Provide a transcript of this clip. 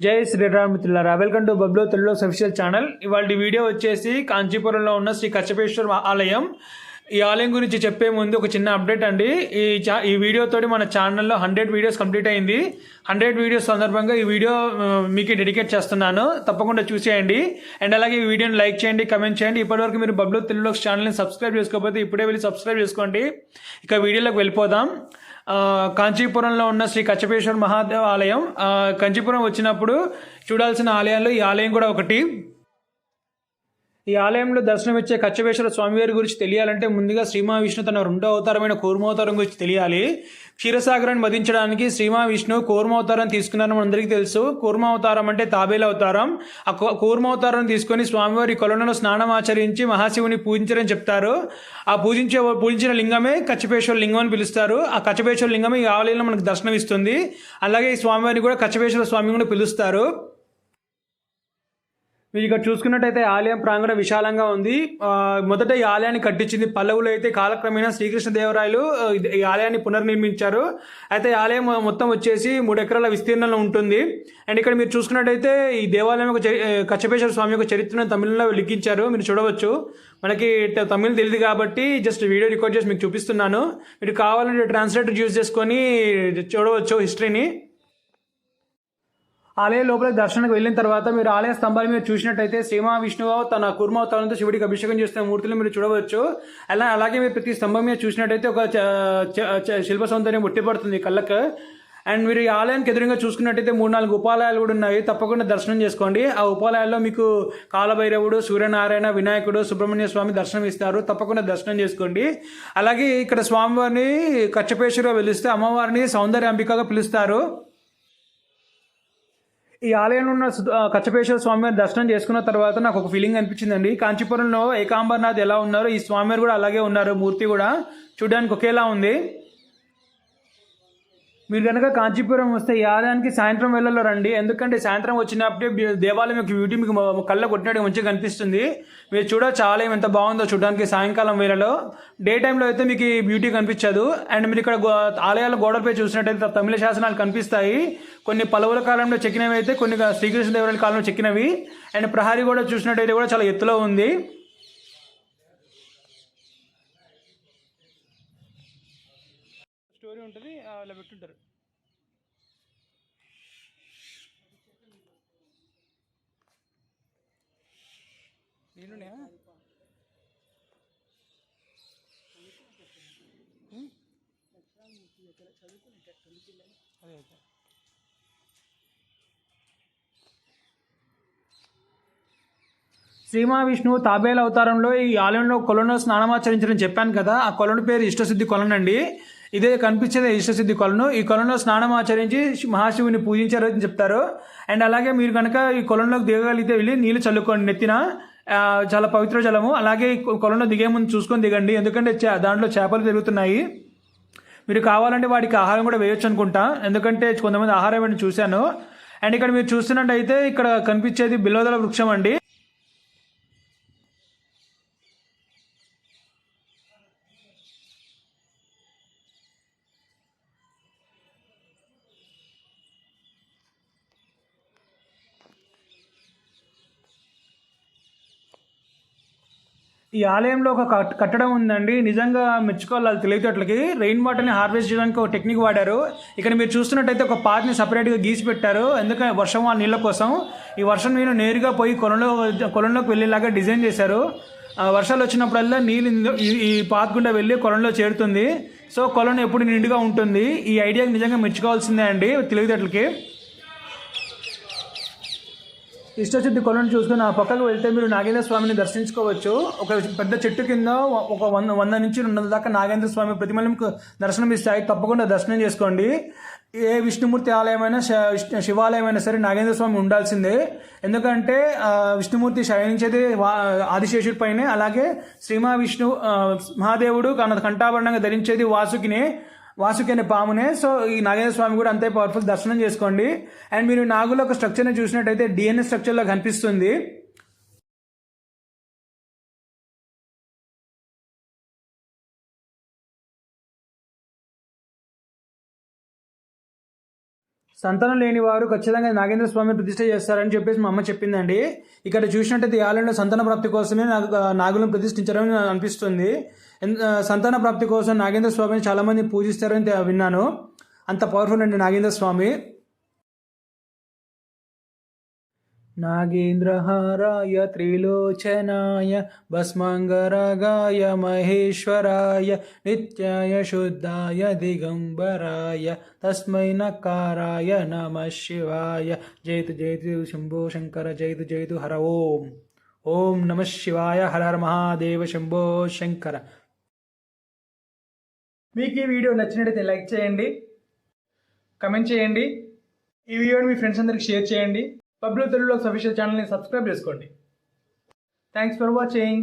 జై శ్రీరామ్ మిత్రులారా welcome to బబ్లో తెలుగులో అఫీషియల్ ఛానల్ ఇవాళ వీడియో వచ్చేసి కాంచీపురంలో ఉన్న శ్రీ కచ్చపేశ్వర ఆలయం. ఈ ఆలయం గురించి చెప్పే ముందు ఒక చిన్న అప్డేట్ అండి. ఈ చా ఈ వీడియోతోటి మన ఛానల్లో హండ్రెడ్ వీడియోస్ కంప్లీట్ అయింది. హండ్రెడ్ వీడియోస్ సందర్భంగా ఈ వీడియో మీకు డెడికేట్ చేస్తున్నాను. తప్పకుండా చూసేయండి. అండ్ అలాగే ఈ వీడియోని లైక్ చేయండి కమెంట్ చేయండి. ఇప్పటివరకు మీరు బబ్లూ తెలుగు ఛానల్ని సబ్స్క్రైబ్ చేసుకోకపోతే ఇప్పుడే వెళ్ళి సబ్స్క్రైబ్ చేసుకోండి. ఇక వీడియోలోకి వెళ్ళిపోదాం. కాంచీపురంలో ఉన్న శ్రీ కచ్చపేశ్వర మహాదేవ ఆలయం కాంచీపురం వచ్చినప్పుడు చూడాల్సిన ఆలయాల్లో ఈ ఆలయం కూడా ఒకటి. ఈ ఆలయంలో దర్శనమిచ్చే కచ్చపేశ్వర స్వామివారి గురించి తెలియాలంటే ముందుగా శ్రీమా విష్ణు తన రెండో అవతారమైన కూర్మావతారం గురించి తెలియాలి. క్షీరసాగరాన్ని వధించడానికి శ్రీమా విష్ణు కూర్మావతారం తీసుకున్నారని మనందరికీ తెలుసు. కూర్మావతారం అంటే తాబేల అవతారం. ఆ కూర్మావతారం తీసుకొని స్వామివారి కొలనులో స్నానం ఆచరించి మహాశివుని పూజించారని చెప్తారు. ఆ పూజించే పూజించిన లింగమే కచ్చపేశ్వర లింగం అని పిలుస్తారు. ఆ కచ్చపేశ్వర లింగమే ఈ ఆలయంలో మనకు దర్శనమిస్తుంది. అలాగే ఈ స్వామివారిని కూడా కచ్చపేశ్వర స్వామి కూడా పిలుస్తారు. మీరు ఇక్కడ చూసుకున్నట్టయితే ఆలయం ప్రాంగణం విశాలంగా ఉంది. మొదట ఈ ఆలయాన్ని కట్టించింది పల్లవులు అయితే కాలక్రమేణా శ్రీకృష్ణదేవరాయలు ఈ ఆలయాన్ని పునర్నిర్మించారు. అయితే ఈ ఆలయం మొత్తం వచ్చేసి మూడు ఎకరాల విస్తీర్ణంలో ఉంటుంది. అండ్ ఇక్కడ మీరు చూసుకున్నట్టయితే ఈ దేవాలయం యొక్క చరి- కచ్చపేశ్వర స్వామి యొక్క చరిత్రను తమిళంలో లిఖించారు. మీరు చూడవచ్చు. మనకి తమిళ్ తెలియదు కాబట్టి జస్ట్ వీడియో రికార్డ్ చేసి మీకు చూపిస్తున్నాను. మీరు కావాలంటే ట్రాన్స్లేటర్ యూజ్ చేసుకొని చూడవచ్చు హిస్టరీని. ఆలయ లోపల దర్శనానికి వెళ్ళిన తర్వాత మీరు ఆలయ స్తంభాల మీద చూసినట్టయితే శ్రీ మహావిష్ణువు తన కుర్మావతారంతో శివుడికి అభిషేకం చేస్తున్న మూర్తులు మీరు చూడవచ్చు. అలా అలాగే మీరు ప్రతి స్తంభం మీద చూసినట్టయితే ఒక చ- చ- శిల్ప సౌందర్యం ఉట్టిపడుతుంది కళ్ళకు. అండ్ మీరు ఈ ఆలయానికి ఎదురుగా చూసుకున్నట్టయితే మూడు నాలుగు ఉపాలయాలు కూడా ఉన్నాయి. తప్పకుండా దర్శనం చేసుకోండి. ఆ ఉపాలయాల్లో మీకు కాలభైరవుడు సూర్యనారాయణ వినాయకుడు సుబ్రహ్మణ్య స్వామి దర్శనం ఇస్తారు. తప్పకుండా దర్శనం చేసుకోండి. అలాగే ఇక్కడ స్వామివారిని కచ్చపేశ్వరిగా పిలిస్తే అమ్మవారిని సౌందర్య అంబికగా పిలుస్తారు. ఈ ఆలయంలో ఉన్న కచ్చపేశ్వర స్వామివారి దర్శనం చేసుకున్న తర్వాత నాకు ఒక ఫీలింగ్ అనిపించిందండి. కాంచీపురంలో ఏకాంబర్నాథ్ ఎలా ఉన్నారో ఈ స్వామివారు కూడా అలాగే ఉన్నారు మూర్తి కూడా చూడడానికి ఒకేలా ఉంది. మీరు కనుక కాంచీపురం వస్తే ఈ ఆలయానికి సాయంత్రం వెళ్ళలో రండి. ఎందుకంటే సాయంత్రం వచ్చినప్పుడే దేవాలయం యొక్క బ్యూటీ మీకు కళ్ళ కొట్టినట్టు మంచిగా కనిపిస్తుంది. మీరు చూడొచ్చు ఆలయం ఎంత బాగుందో చూడడానికి సాయంకాలం వేళలో. డే టైంలో అయితే మీకు ఈ బ్యూటీ కనిపించదు. అండ్ మీరు ఇక్కడ గో- ఆలయాల గోడలపై చూసినట్టయితే తమిళ శాసనాలు కనిపిస్తాయి. కొన్ని పలువుల కాలంలో చెక్కినవి అయితే కొన్ని శ్రీకృష్ణదేవరాయల కాలంలో చెక్కినవి. అండ్ ప్రహారీ కూడా చూసినట్టయితే కూడా చాలా ఎత్తులో ఉంది. స్టోరీ ఉంటుంది అలా పెట్టుంటారు. నేను అదే అదే. శ్రీ మహావిష్ణువు తాబేల అవతారంలో ఈ ఆలయంలో కొలను స్నానమాచరించని చెప్పాను కదా ఆ కొలను పేరు ఇష్టసిద్ధి కొలను అండి ఇదే కనిపించేదే ఇష్టసిద్ధి కొలను. ఈ కొలంలో స్నానం ఆచరించి మహాశివుని పూజించారు అని చెప్తారు. అండ్ అలాగే మీరు కనుక ఈ కొలంలోకి దిగగలిగితే వెళ్ళి నీళ్ళు చల్లుకోండి. నెత్తిన చాలా పవిత్ర జలము. అలాగే ఈ కొలంలో దిగే ముందు చూసుకొని దిగండి. ఎందుకంటే దాంట్లో చేపలు తిరుగుతున్నాయి. మీరు కావాలంటే వాటికి ఆహారం కూడా వేయొచ్చు అనుకుంటా. ఎందుకంటే కొంతమంది ఆహారం చూశాను. అండ్ ఇక్కడ మీరు చూస్తున్నట్టయితే ఇక్కడ కనిపించేది బిలోదల వృక్షం అండి. ఈ ఆలయంలో ఒక కట్టడం ఉందండి. నిజంగా మెచ్చుకోవాలి అది తెలియటట్లకి రెయిన్ వాటర్ని హార్వెస్ట్ చేయడానికి ఒక టెక్నిక్ వాడారు. ఇక్కడ మీరు చూస్తున్నట్టయితే ఒక పాత్ని సపరేట్గా గీసి పెట్టారు. ఎందుకంటే వర్షం ఆ నీళ్ళ కోసం. ఈ వర్షం నేను నేరుగా పోయి కొలంలో కొలంలోకి వెళ్ళేలాగా డిజైన్ చేశారు. ఆ వర్షాలు వచ్చినప్పుడల్లా నీళ్ళు ఈ ఈ పాత్ గుండా వెళ్ళి కొలంలో చేరుతుంది. సో కొలను ఎప్పుడు నిండుగా ఉంటుంది. ఈ ఐడియాకి నిజంగా మెచ్చుకోవాల్సిందే అండి. తెలివితేటలకి ఇష్టసిద్ధి కొలను చూసుకుని ఆ పక్కకు వెళ్తే మీరు నాగేంద్ర స్వామిని దర్శించుకోవచ్చు. ఒక పెద్ద చెట్టు కింద ఒక వంద వంద నుంచి రెండు వందల దాకా నాగేంద్ర స్వామి ప్రతిమలు మీకు దర్శనం ఇస్తాయి. తప్పకుండా దర్శనం చేసుకోండి. ఏ విష్ణుమూర్తి ఆలయమైనా శివాలయమైనా సరే నాగేంద్ర స్వామి ఉండాల్సిందే. ఎందుకంటే విష్ణుమూర్తి శయనించేది వా- ఆదిశేషుడి పైనే. అలాగే శ్రీమా విష్ణు మహాదేవుడు కన కంఠాభరణంగా ధరించేది వాసుకినే. వాసుకి అనే పామునే. సో ఈ నాగేంద్ర స్వామి కూడా అంతే పవర్ఫుల్ దర్శనం చేసుకోండి. అండ్ మీరు నాగుల ఒక స్ట్రక్చర్ని చూసినట్టయితే డిఎన్ఏ స్ట్రక్చర్లో కనిపిస్తుంది. సంతానం లేని వారు ఖచ్చితంగా నాగేంద్ర స్వామిని ప్రతిష్ట చేస్తారని చెప్పేసి మా అమ్మ చెప్పిందండి. ఇక్కడ చూసినట్టయితే ఈ ఆలయంలో సంతాన ప్రాప్తి కోసమే నాకు నాగులను ప్రతిష్ఠించడం నాకు అనిపిస్తుంది. సంతాన ప్రాప్తి కోసం నాగేంద్ర స్వామిని చాలామంది పూజిస్తారని తె- విన్నాను. అంత పవర్ఫుల్ అండి నాగేంద్ర స్వామి. నాగేంద్రహారాయ త్రిలోచనాయ భస్మాంగరాగాయ మహేశ్వరాయ నిత్యాయ శుద్ధాయ దిగంబరాయ తస్మై నకారాయ నమ శివాయ. జైతు జయతు శంభో శంకర జైతు జైతు హర ఓం. ఓం నమ శివాయ హర హర మహాదేవ శంభో శంకర. మీకు ఈ వీడియో నచ్చినట్టయితే లైక్ చేయండి కమెంట్ చేయండి. ఈ వీడియోని మీ ఫ్రెండ్స్ అందరికి షేర్ చేయండి. పబ్లిక్ తెలుగులో సఫిషియల్ ఛానల్ని సబ్స్క్రైబ్ చేసుకోండి. Thanks for watching